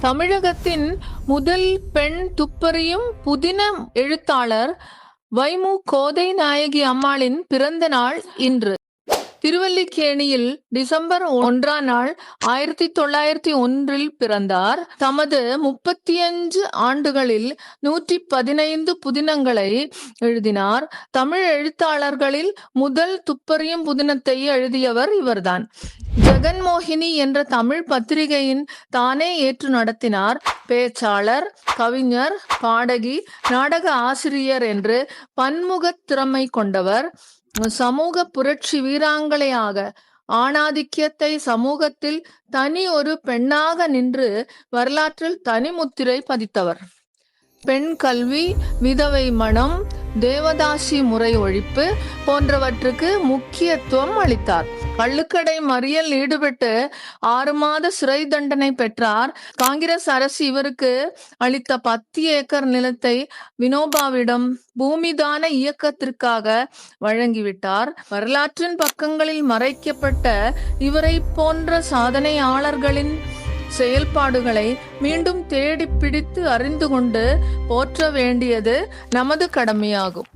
தமிழகத்தின் முதல் பெண் துப்பறியும் புதின எழுத்தாளர் வைமு கோதை நாயகி அம்மாளின் பிறந்த நாள் இன்று. திருவல்லிக்கேணியில் டிசம்பர் ஒன்றாம் நாள் ஆயிரத்தி தொள்ளாயிரத்தி ஒன்றில் பிறந்தார். தமது முப்பத்தி அஞ்சு ஆண்டுகளில் நூற்றி பதினைந்து புதினங்களை எழுதினார். தமிழ் எழுத்தாளர்களில் முதல் துப்பறியும் புதினத்தை எழுதியவர் இவர்தான். ஜெகன்மோகினி என்ற தமிழ் பத்திரிகையின் தானே ஏற்று நடத்தினார். பேச்சாளர் கவிஞர் பாடகி நாடக ஆசிரியர் என்று பன்முகத் திறமை கொண்டவர். சமூக புரட்சி வீராங்களையாக ஆணாதிக்கியத்தை சமூகத்தில் தனி ஒரு பெண்ணாக நின்று வரலாற்றில் தனிமுத்திரை பதித்தவர். பெண் கல்வி விதவை மனம் தேவதாசி முறை ஒழிப்பு போன்றவற்றுக்கு முக்கியத்துவம் அளித்தார். கள்ளுக்கடை மறியல் ஈடுபட்டு ஆறு மாத சிறை தண்டனை பெற்றார். காங்கிரஸ் அரசு இவருக்கு அளித்த பத்து ஏக்கர் நிலத்தை வினோபாவிடம் பூமிதான இயக்கத்திற்காக வழங்கிவிட்டார். வரலாற்றின் பக்கங்களில் மறைக்கப்பட்ட இவரை போன்ற சாதனையாளர்களின் செயல்பாடுகளை மீண்டும் தேடி பிடித்து அறிந்து கொண்டு போற்ற வேண்டியது நமது கடமையாகும்.